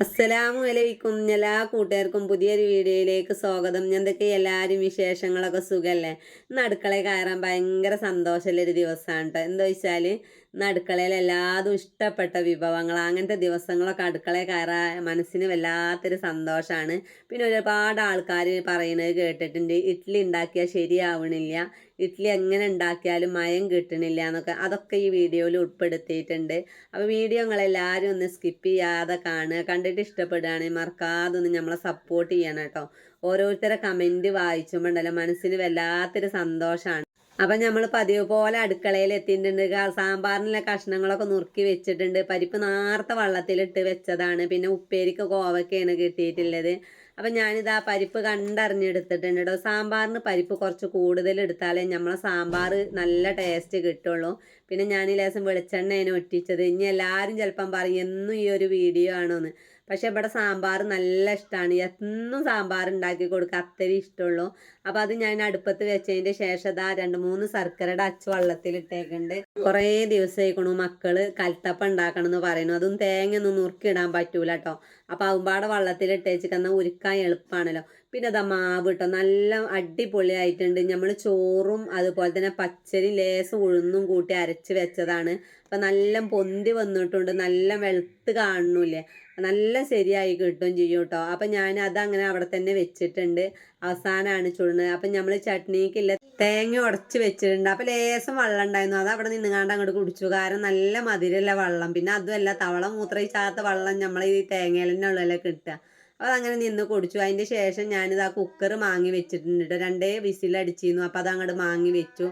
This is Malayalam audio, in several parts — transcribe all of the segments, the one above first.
അസ്സലാമു അലൈക്കും എല്ലാ കൂട്ടുകാർക്കും പുതിയൊരു വീഡിയോയിലേക്ക് സ്വാഗതം. എന്തൊക്കെ എല്ലാവരും വിശേഷങ്ങളൊക്കെ സുഖമല്ലേ ഇന്ന് അടുക്കളയിൽ കയറാൻ ഭയങ്കര സന്തോഷമുള്ളൊരു ദിവസമാണ് കേട്ടോ എന്താ വെച്ചാൽ ഇന്ന് അടുക്കളയിൽ എല്ലാതും ഇഷ്ടപ്പെട്ട വിഭവങ്ങൾ അങ്ങനത്തെ ദിവസങ്ങളൊക്കെ അടുക്കളയിൽ കയറാൻ മനസ്സിന് വല്ലാത്തൊരു സന്തോഷമാണ്. പിന്നെ ഒരുപാട് ആൾക്കാർ പറയുന്നത് കേട്ടിട്ടുണ്ട് ഇഡ്ഡലി ഉണ്ടാക്കിയാൽ ശരിയാവണില്ല ഇഡ്ഡലി എങ്ങനെ ഉണ്ടാക്കിയാലും മയം കിട്ടണില്ല എന്നൊക്കെ. അതൊക്കെ ഈ വീഡിയോയിൽ ഉൾപ്പെടുത്തിയിട്ടുണ്ട്. അപ്പോൾ വീഡിയോ നിങ്ങളെല്ലാവരും ഒന്ന് സ്കിപ്പ് ചെയ്യാതെ കാണുക. കണ്ടിട്ട് ഇഷ്ടപ്പെടുകയാണെങ്കിൽ മറക്കാതെ ഒന്ന് നമ്മളെ സപ്പോർട്ട് ചെയ്യണം കേട്ടോ. ഓരോരുത്തരെ കമന്റ് വായിച്ചുമ്പോണ്ടല്ലോ മനസ്സിന് വല്ലാത്തൊരു സന്തോഷമാണ്. അപ്പം നമ്മൾ പതിവ് പോലെ അടുക്കളയിൽ എത്തിയിട്ടുണ്ട്. സാമ്പാറിനുള്ള കഷ്ണങ്ങളൊക്കെ നുറുക്കി വെച്ചിട്ടുണ്ട്. പരിപ്പ് നാർത്ത വള്ളത്തിലിട്ട് വെച്ചതാണ്. പിന്നെ ഉപ്പേരിക്ക് കോവക്കയാണ് കിട്ടിയിട്ടുള്ളത്. അപ്പം ഞാനിതാ പരിപ്പ് കണ്ടറിഞ്ഞെടുത്തിട്ടുണ്ട് കേട്ടോ സാമ്പാറിന് പരിപ്പ് കുറച്ച് കൂടുതൽ എടുത്താലേ നമ്മളെ സാമ്പാർ നല്ല ടേസ്റ്റ് കിട്ടുള്ളൂ. പിന്നെ ഞാൻ ഈ ലേശം വെളിച്ചെണ്ണയാണ് ഒറ്റിച്ചത്. ഇനി എല്ലാവരും ചിലപ്പം പറയും എന്നും ഈ ഒരു വീഡിയോ ആണോന്ന്? പക്ഷെ ഇവിടെ സാമ്പാർ നല്ല ഇഷ്ടമാണ് എന്നും സാമ്പാർ ഉണ്ടാക്കി കൊടുക്കുക അത്രയും ഇഷ്ടമുള്ളൂ അപ്പോൾ അത് ഞാൻ അടുപ്പത്ത് വെച്ചതിന്റെ ശേഷം രണ്ട് മൂന്ന് ശർക്കരയുടെ അച്ച് വള്ളത്തിലിട്ടേക്കുണ്ട് കുറേ ദിവസമായിക്കണു മക്കൾ കൽത്തപ്പം ഉണ്ടാക്കണം എന്ന് പറയുന്നു. അതും തേങ്ങ ഒന്നും നുറുക്കിയിടാൻ പറ്റൂല കേട്ടോ അപ്പോൾ അതുമ്പാടെ വെള്ളത്തിലിട്ടേച്ചിക്കുന്ന ഉരുക്കാൻ എളുപ്പമാണല്ലോ പിന്നെ അതാ മാവ് കേട്ടോ നല്ല അടിപൊളിയായിട്ടുണ്ട്. നമ്മൾ ചോറും അതുപോലെ തന്നെ പച്ചരി ലേസ് ഉഴുന്നും കൂട്ടി അരച്ച് വെച്ചതാണ്. അപ്പം നല്ല പൊന്തി വന്നിട്ടുണ്ട്. നല്ല വെളുത്ത് കാണുന്നില്ലേ? നല്ല ശരിയായി കിട്ടും ചെയ്യും കേട്ടോ അപ്പം ഞാൻ അതങ്ങനെ അവിടെ തന്നെ വെച്ചിട്ടുണ്ട്. അവസാനമാണ് ചുടുന്നത്. അപ്പം നമ്മൾ ചട്നിക്കില്ല തേങ്ങ ഉടച്ച് വെച്ചിട്ടുണ്ട്. അപ്പം ലേശം വെള്ളം ഉണ്ടായിരുന്നു. അത് അവിടെ നിന്നുകാണ്ട് അങ്ങോട്ട് കുടിച്ചു. കാരണം നല്ല മധുരമുള്ള വെള്ളം. പിന്നെ അതുമല്ല തവള മൂത്രയിച്ചാത്ത വെള്ളം നമ്മൾ ഈ തേങ്ങയിൽ തന്നെ ഉള്ളതല്ലേ കിട്ടുക. അപ്പോൾ അതങ്ങനെ നിന്ന് കുടിച്ചു. അതിന്റെ ശേഷം ഞാനിത് ആ കുക്കർ മാങ്ങി വെച്ചിട്ടുണ്ട് ട്ടോ. രണ്ടേ വിസിലടിച്ചിരുന്നു അപ്പോൾ അത് അങ്ങോട്ട് മാങ്ങി വെച്ചു.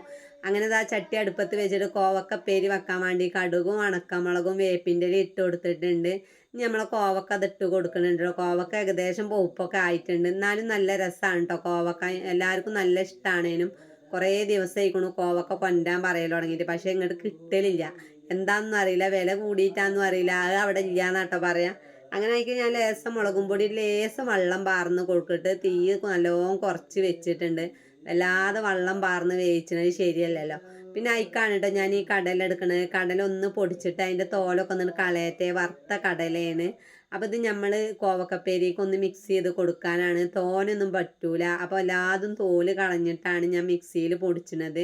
അങ്ങനെ ഇതാ ചട്ടി അടുപ്പത്ത് വെച്ചിട്ട് കോവക്കപ്പേരി പേര് വെക്കാൻ വേണ്ടി കടുകും അണക്കമുളകും വേപ്പിന്റെ ഇട്ട് കൊടുത്തിട്ടുണ്ട്. നമ്മളെ കോവക്ക അത് ഇട്ട് കൊടുക്കുന്നുണ്ട്. കോവക്ക ഏകദേശം പോപ്പൊക്കെ ആയിട്ടുണ്ട്. എന്നാലും നല്ല രസമാണ് കേട്ടോ കോവക്ക. എല്ലാവർക്കും നല്ല ഇഷ്ടമാണേനും കുറേ ദിവസമായിക്കണു കോവക്ക കൊണ്ടാൻ പറയൽ തുടങ്ങിയിട്ട് പക്ഷേ ഇങ്ങോട്ട് കിട്ടലില്ല. എന്താണെന്നും അറിയില്ല. വില കൂടിയിട്ടാന്നും അറിയില്ല. അത് അവിടെ ഇല്ല എന്നാട്ടോ പറയാം. അങ്ങനെ ആയിക്ക് ഞാൻ ലേസം മുളകും പൊടി ലേസം വെള്ളം പാർന്ന് കൊടുത്തിട്ട് തീ നല്ലോണം കുറച്ച് വെച്ചിട്ടുണ്ട്. വല്ലാതെ വെള്ളം പാർന്ന് വേവിച്ചത് ശരിയല്ലല്ലോ. പിന്നെ അയക്കാണ് കേട്ടോ ഞാൻ ഈ കടല എടുക്കണത് കടല ഒന്ന് പൊടിച്ചിട്ട് അതിന്റെ തോലൊക്കെ ഒന്ന് കളയത്തെ വറുത്ത കടലയാണ്. അപ്പോൾ ഇത് നമ്മൾ കോവക്കപ്പേരിക്ക് ഒന്ന് മിക്സ് ചെയ്ത് കൊടുക്കാനാണ്. തോനൊന്നും പറ്റൂല. അപ്പോൾ എല്ലാതും തോൽ കളഞ്ഞിട്ടാണ് ഞാൻ മിക്സിയിൽ പൊടിച്ചണത്.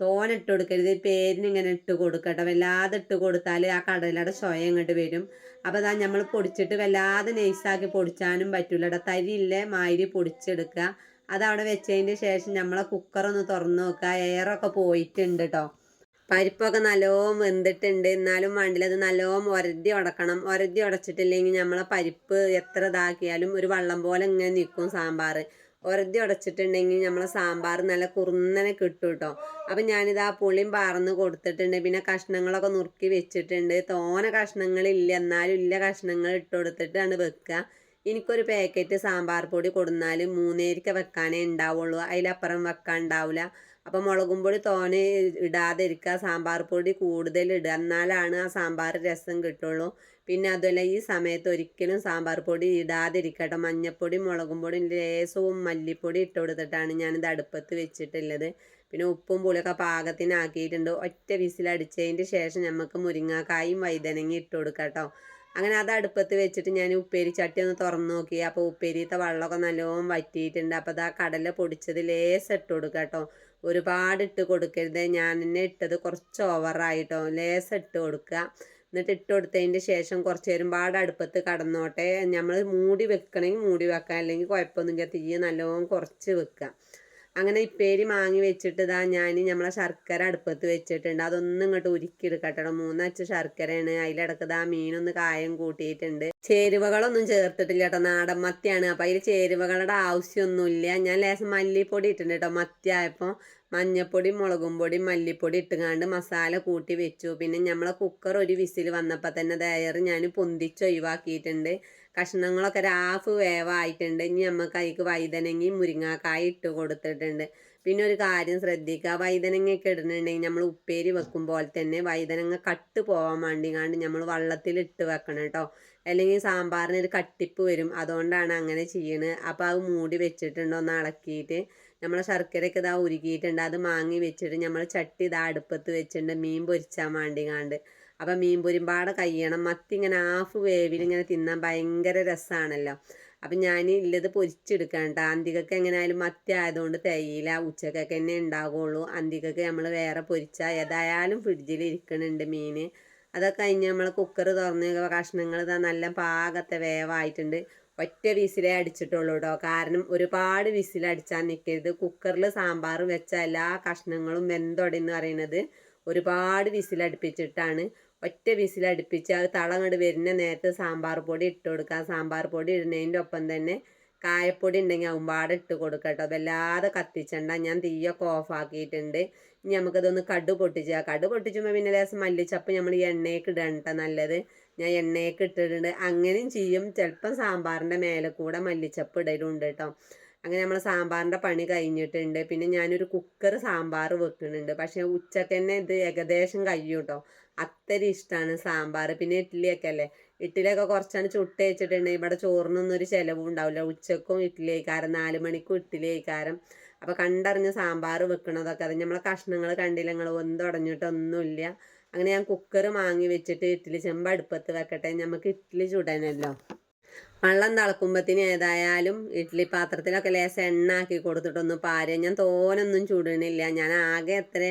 തോന ഇട്ട് കൊടുക്കരുത്. പേരിന് ഇങ്ങനെ ഇട്ട് കൊടുക്കട്ടെ. വല്ലാതെ ഇട്ട് കൊടുത്താൽ ആ കടലയുടെ സ്വയം ഇങ്ങോട്ട് വരും. അപ്പോൾ അതാ നമ്മൾ പൊടിച്ചിട്ട് വല്ലാതെ നൈസാക്കി പൊടിച്ചാനും പറ്റൂല തരിയില്ലേ മാതിരി പൊടിച്ചെടുക്കുക അതവിടെ വെച്ചതിന് ശേഷം നമ്മളെ കുക്കറൊന്ന് തുറന്ന് നോക്കുക എയറൊക്കെ പോയിട്ടുണ്ട് കേട്ടോ പരിപ്പൊക്കെ നല്ലോം വെന്തിട്ടുണ്ട്. എന്നാലും വേണ്ടില്ല അത് നല്ലോം ഒരതി ഉടക്കണം. ഒരതി ഉടച്ചിട്ടില്ലെങ്കിൽ നമ്മളെ പരിപ്പ് എത്ര ഇതാക്കിയാലും ഒരു വള്ളം പോലെ ഇങ്ങനെ നിൽക്കും സാമ്പാർ ഒരതി ഉടച്ചിട്ടുണ്ടെങ്കിൽ നമ്മളെ സാമ്പാർ നല്ല കുറുന്നനെ കിട്ടും കേട്ടോ അപ്പം ഞാനിത് ആ പുളിയും പാർന്ന് കൊടുത്തിട്ടുണ്ട്. പിന്നെ കഷ്ണങ്ങളൊക്കെ നുറുക്കി വെച്ചിട്ടുണ്ട്. തോന കഷ്ണങ്ങളില്ല. എന്നാലും ഇല്ല കഷ്ണങ്ങൾ ഇട്ട് കൊടുത്തിട്ടാണ് വെക്കുക. എനിക്കൊരു പാക്കറ്റ് സാമ്പാർ പൊടി കൊടുന്നാൽ മൂന്നേരിക്ക വെക്കാനേ ഉണ്ടാവുള്ളൂ അതിലപ്പുറം വെക്കാൻ ഉണ്ടാവില്ല അപ്പം മുളകും പൊടി തോനെ ഇടാതിരിക്കുക സാമ്പാർ പൊടി കൂടുതൽ ഇടുക എന്നാലാണ് ആ സാമ്പാർ രസം കിട്ടുള്ളൂ. പിന്നെ അതുമല്ല ഈ സമയത്ത് ഒരിക്കലും സാമ്പാർ പൊടി ഇടാതിരിക്കട്ടെ മഞ്ഞപ്പൊടി മുളകും പൊടി ലേസവും മല്ലിപ്പൊടി ഇട്ട് കൊടുത്തിട്ടാണ് ഞാനിത് അടുപ്പത്ത് വെച്ചിട്ടുള്ളത്. പിന്നെ ഉപ്പും പുളിയൊക്കെ പാകത്തിനാക്കിയിട്ടുണ്ട്. ഒറ്റ വിസിലടിച്ചതിന്റെ ശേഷം നമുക്ക് മുരിങ്ങാക്കായും വൈതനങ്ങി ഇട്ട് കൊടുക്കാം കേട്ടോ അങ്ങനെ അത് അടുപ്പത്ത് വെച്ചിട്ട് ഞാൻ ഉപ്പേരി ചട്ടി ഒന്ന് തുറന്ന് നോക്കി. അപ്പോൾ ഉപ്പേരിത്തെ വെള്ളമൊക്കെ നല്ലോണം വറ്റിയിട്ടുണ്ട്. അപ്പോൾ ഇതാ കടല പൊടിച്ചത് ലേസ് ഇട്ട് കൊടുക്കുക കേട്ടോ ഒരുപാട് ഇട്ട് കൊടുക്കരുത്. ഞാൻ തന്നെ ഇട്ടത് കുറച്ച് ഓവറായിട്ടോ ലേസ് ഇട്ട് കൊടുക്കുക എന്നിട്ട് ഇട്ട് കൊടുത്തതിന്റെ ശേഷം കുറച്ച് നേരം പാട് അടുപ്പത്ത് കടന്നോട്ടെ. നമ്മൾ മൂടി വെക്കണമെങ്കിൽ മൂടി വെക്കാം. അല്ലെങ്കിൽ കുഴപ്പമൊന്നുമില്ല. തീ നല്ലോണം കുറച്ച് വെക്കുക അങ്ങനെ ഇപ്പേരി മാങ്ങി വെച്ചിട്ട് ഇതാ ഞാൻ നമ്മളെ ശർക്കര അടുപ്പത്ത് വെച്ചിട്ടുണ്ട്. അതൊന്നും ഇങ്ങോട്ട് ഉരുക്കിയെടുക്കട്ടോ മൂന്നച്ച് ശർക്കരയാണ്. അതിലിടക്ക് ഇതാ മീനൊന്ന് കായം കൂട്ടിയിട്ടുണ്ട്. ചേരുവകളൊന്നും ചേർത്തിട്ടില്ല കേട്ടോ. നാടൻ മത്തിയാണ്. അപ്പം അതിൽ ചേരുവകളുടെ ആവശ്യമൊന്നുമില്ല ഞാൻ ലേശം മല്ലിപ്പൊടി ഇട്ടിട്ടുണ്ട് കേട്ടോ. മത്തി ആയപ്പോൾ മഞ്ഞപ്പൊടി മുളകും പൊടി മല്ലിപ്പൊടി ഇട്ടുകാണ്ട് മസാല കൂട്ടി വെച്ചു. പിന്നെ നമ്മളെ കുക്കർ ഒരു വിസിൽ വന്നപ്പോൾ തന്നെ ദയർ ഞാൻ പൊന്തിച്ച് ഒഴിവാക്കിയിട്ടുണ്ട്. കഷ്ണങ്ങളൊക്കെ ഒരു ഹാഫ് വേവായിട്ടുണ്ട്. ഇനി നമുക്ക് അതിക്ക് വൈതനങ്ങി മുരിങ്ങാക്കായ ഇട്ട് കൊടുത്തിട്ടുണ്ട്. പിന്നെ ഒരു കാര്യം ശ്രദ്ധിക്കുക വൈതനങ്ങയൊക്കെ ഇടുന്നുണ്ടെങ്കിൽ നമ്മൾ ഉപ്പേരി വെക്കും പോലെ തന്നെ വൈതനങ്ങ കട്ട് പോകാൻ വേണ്ടിങ്ങാണ്ട് നമ്മൾ വള്ളത്തിൽ ഇട്ട് വെക്കണം കേട്ടോ അല്ലെങ്കിൽ സാമ്പാറിന് ഒരു കട്ടിപ്പ് വരും. അതുകൊണ്ടാണ് അങ്ങനെ ചെയ്യണത് അപ്പോൾ അത് മൂടി വെച്ചിട്ടുണ്ടോ ഒന്ന് ഇളക്കിയിട്ട് നമ്മളെ ശർക്കരയൊക്കെ ഇതാ ഉരുക്കിയിട്ടുണ്ട് അത് മാങ്ങി വെച്ചിട്ട് നമ്മൾ ചട്ടി ഇതാ അടുപ്പത്ത് വെച്ചിട്ടുണ്ട്. മീൻ പൊരിച്ചാൻ വേണ്ടിങ്ങാണ്ട്. അപ്പം മീൻ പൊരിമ്പാടെ കഴിയണം മത്തി ഇങ്ങനെ ഹാഫ് വേവിൽ ഇങ്ങനെ തിന്നാൻ ഭയങ്കര രസമാണല്ലോ അപ്പം ഞാൻ ഇല്ലത് പൊരിച്ചെടുക്കാൻ കേട്ടോ അന്തിക്കൊക്കെ എങ്ങനെയായാലും മത്തി ആയതുകൊണ്ട് തേയില ഉച്ചക്കൊക്കെ തന്നെ ഉണ്ടാകുള്ളൂ അന്തിക്കൊക്കെ നമ്മൾ വേറെ പൊരിച്ചാൽ ഏതായാലും ഫ്രിഡ്ജിൽ ഇരിക്കണുണ്ട് മീൻ അതൊക്കെ കഴിഞ്ഞ് നമ്മൾ കുക്കർ തുറന്ന് കഷ്ണങ്ങൾ ഇതാ നല്ല പാകത്തെ വേവായിട്ടുണ്ട്. ഒറ്റ വിസിലേ അടിച്ചിട്ടുള്ളൂ കേട്ടോ കാരണം ഒരുപാട് വിസിൽ അടിച്ചാൽ നിൽക്കരുത് കുക്കറിൽ സാമ്പാർ വെച്ച എല്ലാ കഷ്ണങ്ങളും വെന്തൊടെന്ന് പറയുന്നത് ഒരുപാട് വിസിലടുപ്പിച്ചിട്ടാണ് ഒറ്റ വിസിലടുപ്പിച്ച് അത് തളങ്ങട് വരുന്ന നേരത്തെ സാമ്പാർ പൊടി ഇട്ട് കൊടുക്കുക. സാമ്പാർ പൊടി ഇടുന്നതിന്റെ ഒപ്പം തന്നെ കായപ്പൊടി ഉണ്ടെങ്കിൽ അവുമ്പാടെ ഇട്ട് കൊടുക്കുക കേട്ടോ. വല്ലാതെ കത്തിച്ചണ്ട. ഞാൻ തീയൊക്കെ ഓഫാക്കിയിട്ടുണ്ട് ഇനി നമുക്കതൊന്ന് കടു പൊട്ടിച്ചാൽ കടു പൊട്ടിച്ചുമ്പോൾ പിന്നെ ലേശം മല്ലിച്ചപ്പ് നമ്മൾ ഈ എണ്ണയൊക്കെ ഇടണ്ട നല്ലത്. ഞാൻ എണ്ണയൊക്കെ ഇട്ടിട്ടുണ്ട്. അങ്ങനെയും ചെയ്യും. ചിലപ്പം സാമ്പാറിന്റെ മേലെ കൂടെ മല്ലിച്ചപ്പ് ഇടലുണ്ട് കേട്ടോ അങ്ങനെ നമ്മൾ സാമ്പാറിന്റെ പണി കഴിഞ്ഞിട്ടുണ്ട്. പിന്നെ ഞാനൊരു കുക്കർ സാമ്പാർ വെക്കുന്നുണ്ട്. പക്ഷേ ഉച്ചയ്ക്ക് തന്നെ ഇത് ഏകദേശം കഴിയും കേട്ടോ അത്ര ഇഷ്ടമാണ് സാമ്പാർ. പിന്നെ ഇഡ്ഡലിയൊക്കെ അല്ലേ? ഇഡ്ഡലിയൊക്കെ കുറച്ചാണ് ചുട്ട് വെച്ചിട്ടുണ്ട്. ഇവിടെ ചോറിനൊന്നും ഒരു ചിലവും ഉണ്ടാവില്ല. ഉച്ചക്കും ഇഡ്ഡലി കഴിക്കാരം നാല് മണിക്കും ഇഡ്ഡലി കഴിക്കാരം അപ്പോൾ കണ്ടറിഞ്ഞ് സാമ്പാർ വെക്കണതൊക്കെ. അത് നമ്മളെ കഷ്ണങ്ങൾ കണ്ടില്ല? നിങ്ങൾ ഒന്നും തുടങ്ങിയിട്ടൊന്നുമില്ല. അങ്ങനെ ഞാൻ കുക്കർ വാങ്ങി വെച്ചിട്ട് ഇഡ്ഡലി ചെമ്പ് അടുപ്പത്ത് വെക്കട്ടെ. നമുക്ക് ഇഡ്ഡലി ചുടാനല്ലോ വെള്ളം തിളക്കുമ്പത്തിന് ഏതായാലും ഇഡ്ഡലി പാത്രത്തിലൊക്കെ ലേശം എണ്ണ ആക്കി കൊടുത്തിട്ടൊന്ന് പാരുക ഞാൻ തോനൊന്നും ചുടണില്ല. ഞാൻ ആകെ എത്ര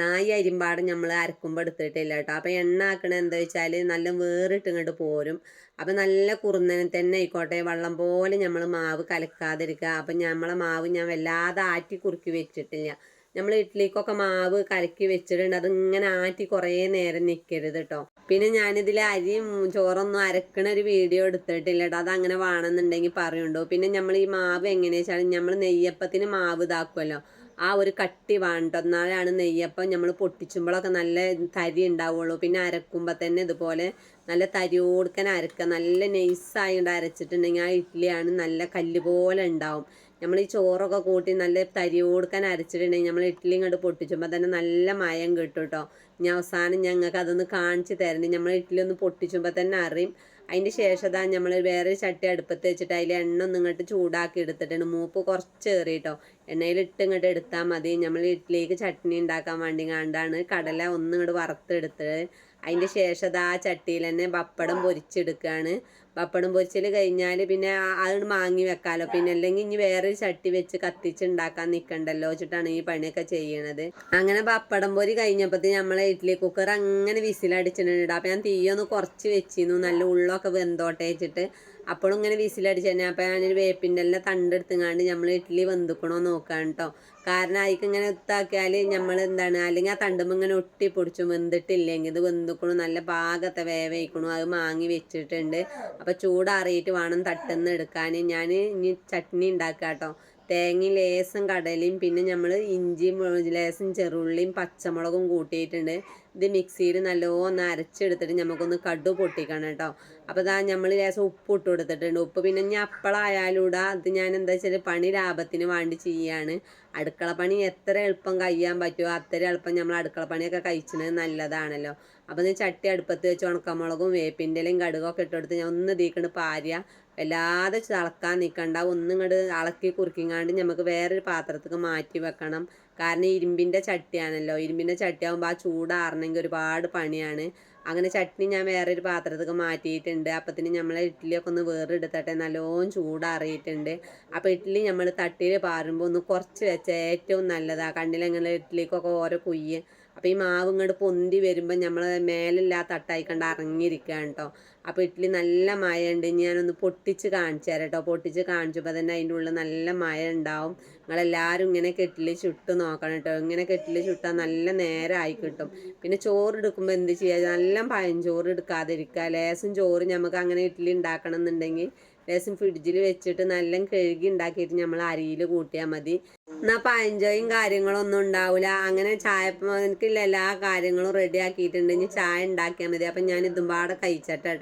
നായി അരിമ്പാടും നമ്മൾ അരക്കുമ്പോൾ എടുത്തിട്ടില്ല കേട്ടോ. അപ്പോൾ എണ്ണ ആക്കണ എന്താ വെച്ചാൽ നല്ല വേറിട്ട് ഇങ്ങോട്ട് പോരും. അപ്പം നല്ല കുറുന്നനെ തന്നെ ആയിക്കോട്ടെ. വെള്ളം പോലെ നമ്മൾ മാവ് കലക്കാതിരിക്കുക അപ്പം നമ്മളെ മാവ് ഞാൻ വല്ലാതെ ആറ്റി കുറുക്കി വെച്ചിട്ടില്ല. നമ്മൾ ഇഡ്ഡലിക്കൊക്കെ മാവ് കലക്കി വെച്ചിട്ടുണ്ട്. അതിങ്ങനെ ആറ്റി കുറേ നേരം നിൽക്കരുത് കേട്ടോ പിന്നെ ഞാനിതിൽ അരിയും ചോറൊന്നും അരക്കണ ഒരു വീഡിയോ എടുത്തിട്ടില്ല കേട്ടോ അങ്ങനെ വേണമെന്നുണ്ടെങ്കിൽ പറയുണ്ടോ പിന്നെ നമ്മൾ ഈ മാവ് എങ്ങനെയാ നമ്മൾ നെയ്യപ്പത്തിന് മാവ് ഇതാക്കുമല്ലോ ആ ഒരു കട്ടി വേണ്ട എന്നാലാണ് നെയ്യപ്പം നമ്മൾ പൊട്ടിച്ചുമ്പോഴൊക്കെ നല്ല തരി ഉണ്ടാവുള്ളൂ. പിന്നെ അരക്കുമ്പോൾ തന്നെ ഇതുപോലെ നല്ല തരിയോടുക്കൻ അരക്കുക നല്ല നൈസായിട്ട് അരച്ചിട്ടുണ്ടെങ്കിൽ ആ ഇഡ്ഡലിയാണ് നല്ല കല്ല് പോലെ ഉണ്ടാവും. നമ്മൾ ഈ ചോറൊക്കെ കൂട്ടി നല്ല തരി കൊടുക്കാൻ അരച്ചിട്ടുണ്ടെങ്കിൽ നമ്മൾ ഇഡ്ഡലി ഇങ്ങോട്ട് പൊട്ടിച്ചുമ്പോൾ തന്നെ നല്ല മയം കിട്ടും കേട്ടോ ഇനി അവസാനം ഞങ്ങൾക്ക് അതൊന്ന് കാണിച്ച് തരണം നമ്മൾ ഇഡ്ഡലി ഒന്ന് പൊട്ടിച്ചുമ്പോൾ തന്നെ അറിയും അതിന്റെ ശേഷം നമ്മൾ വേറെ ചട്ടി അടുപ്പത്ത് വെച്ചിട്ട് അതിൽ എണ്ണ ഒന്ന് ഇങ്ങോട്ട് ചൂടാക്കി എടുത്തിട്ടുണ്ട്. മൂപ്പ് കുറച്ച് കയറി കേട്ടോ എണ്ണയിലിട്ട് ഇങ്ങോട്ട് എടുത്താൽ മതി. നമ്മൾ ഇഡ്ഡലിക്ക് ചട്നി ഉണ്ടാക്കാൻ വേണ്ടി കണ്ടാണ് കടല ഒന്ന് ഇങ്ങോട്ട് വറുത്തെടുത്തത്. അതിന്റെ ശേഷം ആ ചട്ടിയിൽ തന്നെ പപ്പടം പൊരിച്ചെടുക്കുകയാണ് പപ്പടം പൊരിച്ചൽ കഴിഞ്ഞാൽ പിന്നെ അത് മാങ്ങി വെക്കാമല്ലോ പിന്നെ അല്ലെങ്കിൽ ഇനി വേറൊരു ചട്ടി വെച്ച് കത്തിച്ച് ഉണ്ടാക്കാൻ നിൽക്കണ്ടല്ലോ വെച്ചിട്ടാണ് ഈ പണിയൊക്കെ ചെയ്യണത്. അങ്ങനെ പപ്പടം പൊരി കഴിഞ്ഞപ്പോഴത്തേ നമ്മളെ ഇഡ്ഡലി കുക്കർ അങ്ങനെ വിസിലടിച്ചിട്ടുണ്ട്. അപ്പം ഞാൻ തീയൊന്ന് കുറച്ച് വെച്ചിരുന്നു. നല്ല ഉള്ളൊക്കെ വെന്തോട്ടെ വെച്ചിട്ട്. അപ്പോഴും ഇങ്ങനെ വിസിലടിച്ച് തന്നെ അപ്പം ഞാനൊരു വേപ്പിന്റെ എല്ലാം തണ്ടെടുത്തുങ്ങാണ്ട് നമ്മൾ ഇഡ്ഡലി വെന്തുക്കണോ നോക്കാൻ കേട്ടോ കാരണം അതിക്ക് ഇങ്ങനെ ഇത്താക്കിയാൽ നമ്മൾ എന്താണ് അല്ലെങ്കിൽ ആ തണ്ടുമ്പോൾ ഇങ്ങനെ ഒട്ടി പൊടിച്ചു വെന്തിട്ടില്ലെങ്കിൽ ഇത് വെന്തുക്കണു. നല്ല പാകത്തെ വേവയിക്കണു അത് മാങ്ങി വെച്ചിട്ടുണ്ട്. അപ്പോൾ ചൂടാറിയിട്ട് വേണം തട്ടുന്ന എടുക്കാൻ. ഞാൻ ഇനി ചട്നി ഉണ്ടാക്കാം കേട്ടോ തേങ്ങയും ലേസും കടലയും പിന്നെ നമ്മൾ ഇഞ്ചിയും ലേസും ചെറുള്ളിയും പച്ചമുളകും കൂട്ടിയിട്ടുണ്ട്. ഇത് മിക്സിയിൽ നല്ലോണം അരച്ചെടുത്തിട്ട് നമുക്കൊന്ന് കടു പൊട്ടിക്കണം കേട്ടോ. അപ്പോൾ ഇതാ നമ്മൾ ലേസം ഉപ്പ് ഇട്ട് കൊടുത്തിട്ടുണ്ട്. ഉപ്പ് പിന്നെ ഇനി അപ്പളായാലും ഇടാ. അത് ഞാൻ എന്താ വെച്ചാൽ പണി ലാഭത്തിന് വേണ്ടി ചെയ്യാണ്. അടുക്കള പണി എത്ര എളുപ്പം കഴിയാൻ പറ്റുമോ അത്ര എളുപ്പം നമ്മൾ അടുക്കള പണിയൊക്കെ കഴിച്ചത് നല്ലതാണല്ലോ. അപ്പോൾ ചട്ടി അടുപ്പത്ത് വെച്ച് ഉണക്കമുളകും വേപ്പിന്റെ ഇലയും കടുകൊക്കെ ഇട്ടെടുത്ത് ഞാൻ ഒന്ന് തീക്കണ്ട് പാര്യ. വല്ലാതെ തിളക്കാൻ നിൽക്കണ്ട ഒന്നും ഇങ്ങോട്ട് ഇളക്കി കുറുക്കിങ്ങാണ്ട് നമുക്ക് വേറൊരു പാത്രത്തേക്ക് മാറ്റി വെക്കണം. കാരണം ഇരുമ്പിന്റെ ചട്ടിയാണല്ലോ. ഇരുമ്പിന്റെ ചട്ടിയാകുമ്പോൾ ആ ചൂടാറണമെങ്കിൽ ഒരുപാട് പണിയാണ്. അങ്ങനെ ചട്നി ഞാൻ വേറൊരു പാത്രത്തേക്ക് മാറ്റിയിട്ടുണ്ട്. അപ്പത്തിന് നമ്മൾ ഇഡ്ഡലിയൊക്കെ ഒന്ന് വേറെ എടുത്തട്ടെ നല്ലോണം ചൂടാറിയിട്ടുണ്ട് അപ്പോൾ ഇഡ്ഡലി നമ്മൾ തട്ടിയിൽ പാറുമ്പോൾ ഒന്ന് കുറച്ച് വെച്ച ഏറ്റവും നല്ലതാണ് കണ്ണിലെങ്ങനെ ഇഡ്ഡലിക്കൊക്കെ ഓരോ കുയ്യ്. അപ്പോൾ ഈ മാവ് ഇങ്ങോട്ട് പൊന്തി വരുമ്പോൾ നമ്മൾ മേലില്ലാ തട്ടായിക്കണ്ട് ഇറങ്ങിയിരിക്കുകയാണ് കേട്ടോ അപ്പോൾ ഇഡ്ഡലി നല്ല മഴ ഉണ്ട് ഞാനൊന്ന് പൊട്ടിച്ച് കാണിച്ചു തരാം കേട്ടോ പൊട്ടിച്ച് കാണിച്ചപ്പോൾ തന്നെ അതിന്റെ ഉള്ളിൽ നല്ല മഴ ഉണ്ടാവും. നിങ്ങളെല്ലാവരും ഇങ്ങനെ കെട്ടിൽ ചുട്ട് നോക്കണം കേട്ടോ. ഇങ്ങനെ കെട്ടിൽ ചുട്ടാൽ നല്ല നേരമായി കിട്ടും. പിന്നെ ചോറ് എടുക്കുമ്പോൾ എന്ത് ചെയ്യുക നല്ല പഴഞ്ചോറ് എടുക്കാതിരിക്കുക. ലേശം ചോറ് നമുക്ക് അങ്ങനെ ഇഡ്ഡലി ഉണ്ടാക്കണം എന്നുണ്ടെങ്കിൽ ലേശം ഫ്രിഡ്ജിൽ വെച്ചിട്ട് നല്ല കഴുകി ഉണ്ടാക്കിയിട്ട് നമ്മൾ അരിയിൽ കൂട്ടിയാൽ മതി. എന്നാൽ പഴഞ്ചോയും കാര്യങ്ങളൊന്നും ഉണ്ടാവില്ല അങ്ങനെ ചായ എനിക്കില്ല എല്ലാ കാര്യങ്ങളും റെഡി ആക്കിയിട്ടുണ്ട്. ഇനി ചായ ഉണ്ടാക്കിയാൽ മതി. അപ്പം ഞാൻ ഇതും പാടെ കഴിച്ചട്ടെ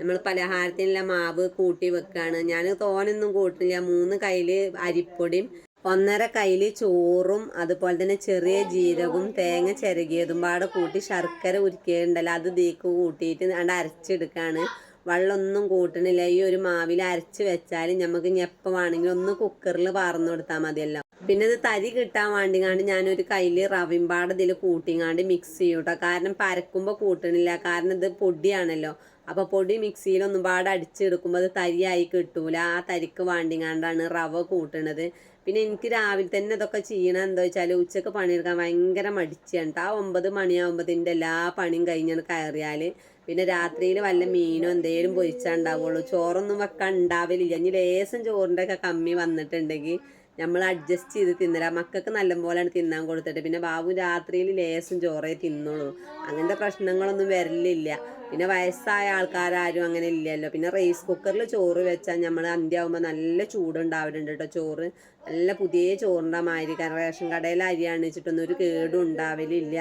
നമ്മൾ പലഹാരത്തിനുള്ള മാവ് കൂട്ടി വെക്കുകയാണ് ഞാൻ തോനൊന്നും കൂട്ടില്ല. മൂന്ന് കയ്യിൽ അരിപ്പൊടിയും ഒന്നര കയ്യിൽ ചോറും അതുപോലെ തന്നെ ചെറിയ ജീരകവും തേങ്ങ ചിരകിയതും പാടെ കൂട്ടി ശർക്കര ഉരുക്കിയിട്ടുണ്ടല്ലോ അത് ദീക്ക് കൂട്ടിയിട്ട് അണ്ട് അരച്ചെടുക്കുകയാണ് വെള്ളമൊന്നും കൂട്ടണില്ല. ഈ ഒരു മാവിൽ അരച്ച് വെച്ചാൽ നമുക്ക് ഇനി എപ്പോൾ വേണമെങ്കിലും ഒന്ന് കുക്കറിൽ പാർന്നു കൊടുത്താൽ മതിയല്ലോ. പിന്നെ ഇത് തരി കിട്ടാൻ വേണ്ടിങ്ങാണ്ട് ഞാനൊരു കയ്യിൽ റവിമ്പാട് ഇതിൽ കൂട്ടിങ്ങാണ്ട് മിക്സ് ചെയ്യും കേട്ടോ കാരണം പരക്കുമ്പോൾ കൂട്ടണില്ല. കാരണം ഇത് പൊടിയാണല്ലോ. അപ്പോൾ പൊടി മിക്സിയിൽ ഒന്നും പാട് അടിച്ചെടുക്കുമ്പോൾ അത് തരിയായി കിട്ടൂല. ആ തരിക്ക് വാണ്ടിങ്ങാണ്ടാണ് റവ കൂട്ടണത്. പിന്നെ എനിക്ക് രാവിലെ തന്നെ ഇതൊക്കെ ചെയ്യണം എന്താ വെച്ചാൽ ഉച്ചയ്ക്ക് പണിയെടുക്കാൻ ഭയങ്കര മടിച്ചാണ്. ആ ഒമ്പത് മണിയാകുമ്പോഴത്തിന്റെ എല്ലാ പണിയും കഴിഞ്ഞാണ് കയറിയാൽ പിന്നെ രാത്രിയിൽ വല്ല മീനോ എന്തേലും പൊരിച്ചാൽ ഉണ്ടാവുള്ളൂ. ചോറൊന്നും വെക്കാൻ ഉണ്ടാവില്ല ഇനി ലേശം ചോറിന്റെ ഒക്കെ കമ്മി വന്നിട്ടുണ്ടെങ്കിൽ നമ്മൾ അഡ്ജസ്റ്റ് ചെയ്ത് തിന്നില്ല മക്കൾക്ക് നല്ലപോലെയാണ് തിന്നാൻ കൊടുത്തിട്ട്. പിന്നെ ബാബു രാത്രിയിൽ ലേശം ചോറേ തിന്നുള്ളൂ. അങ്ങനത്തെ പ്രശ്നങ്ങളൊന്നും വരലില്ല. പിന്നെ വയസ്സായ ആൾക്കാരും അങ്ങനെ ഇല്ലല്ലോ. പിന്നെ റൈസ് കുക്കറിൽ ചോറ് വെച്ചാൽ നമ്മൾ അന്ത്യാവുമ്പോൾ നല്ല ചൂടുണ്ടാവലുണ്ട് കേട്ടോ ചോറ്. നല്ല പുതിയ ചോറിന്റെ മാതിരി. കാരണം റേഷൻ കടയിൽ അരി അണിച്ചിട്ടൊന്നും ഒരു കേടും ഉണ്ടാവലില്ല.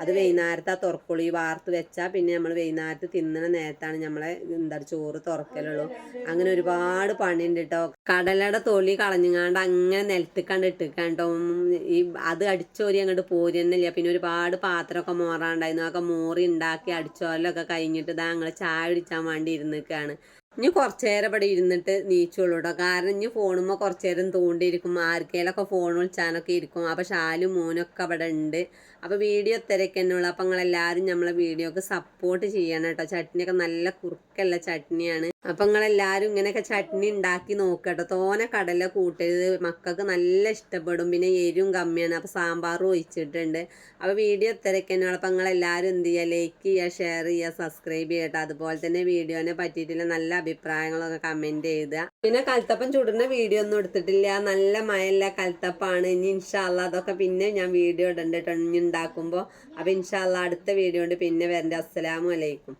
അത് വൈകുന്നേരത്തെ തുറക്കുള്ളൂ. വാർത്ത് വെച്ചാൽ പിന്നെ നമ്മൾ വൈകുന്നേരത്ത് തിന്നണ നേരത്താണ് നമ്മളെ എന്താ ചോറ് തുറക്കലുള്ളൂ. അങ്ങനെ ഒരുപാട് പണിയുണ്ട് കേട്ടോ കടലയുടെ തൊലി കളഞ്ഞുങ്ങാണ്ട് അങ്ങനെ നിലത്ത് കണ്ട് ഇട്ടിക്കാണ്ടോ ഈ അത് അടിച്ചോരി അങ്ങോട്ട് പോരി തന്നെയില്ല പിന്നെ ഒരുപാട് പാത്രമൊക്കെ മോറാണ്ടായിരുന്നു. അതൊക്കെ മോറി ഉണ്ടാക്കി അടിച്ചോലൊക്കെ കഴിഞ്ഞിട്ട് ഇതാ ഞങ്ങൾ ചായ കുടിച്ചാൻ വേണ്ടി ഇരുന്നിക്കാണ്. ഇനി കുറച്ചു നേരം ഇവിടെ ഇരുന്നിട്ട് നീച്ചോളൂ കേട്ടോ കാരണം ഇനി ഫോണുമ്പോൾ കുറച്ചു നേരം തോണ്ടിയിരിക്കും. ആർക്കേലൊക്കെ ഫോൺ വിളിച്ചാനൊക്കെ ഇരിക്കും. അപ്പോൾ ഷാലും മോനൊക്കെ അവിടെ ഉണ്ട്. അപ്പോൾ വീഡിയോ തിരക്കന്നുള്ളൂ അപ്പോൾ നിങ്ങളെല്ലാവരും നമ്മളെ വീഡിയോക്ക് സപ്പോർട്ട് ചെയ്യണം കേട്ടോ ചട്നിയൊക്കെ നല്ല കുറുക്കല്ല ചട്നിയാണ്. അപ്പം നിങ്ങളെല്ലാവരും ഇങ്ങനെയൊക്കെ ചട്നി ഉണ്ടാക്കി നോക്കട്ടോ തോനെ കടല കൂട്ടരുത്. മക്കൾക്ക് നല്ല ഇഷ്ടപ്പെടും. പിന്നെ എരിവും കമ്മിയാണ്. അപ്പോൾ സാമ്പാറും ഒഴിച്ചിട്ടുണ്ട്. അപ്പോൾ വീഡിയോ തിരക്കന്നുള്ളൂ അപ്പോൾ നിങ്ങളെല്ലാവരും എന്ത് ചെയ്യുക? ലൈക്ക് ചെയ്യുക ഷെയർ ചെയ്യുക സബ്സ്ക്രൈബ് ചെയ്യട്ടോ അതുപോലെ തന്നെ വീഡിയോനെ പറ്റിയിട്ടുള്ള നല്ല അഭിപ്രായങ്ങളൊക്കെ കമന്റ് ചെയ്യുക പിന്നെ കൽത്തപ്പം ചുടുന്ന വീഡിയോ ഒന്നും എടുത്തിട്ടില്ല. നല്ല മഴല്ല കൽത്തപ്പാണ്. ഇനി ഇൻഷാല്ല അതൊക്കെ പിന്നെ ഞാൻ വീഡിയോ ഇടണ്ടിട്ടുണ്ടാക്കുമ്പോൾ ഇനി ഉണ്ടാക്കുമ്പോൾ അപ്പോൾ ഇൻഷാല്ല അടുത്ത വീഡിയോ കൊണ്ട് പിന്നെ വരണ്ട. അസ്സലാമു അലൈക്കും.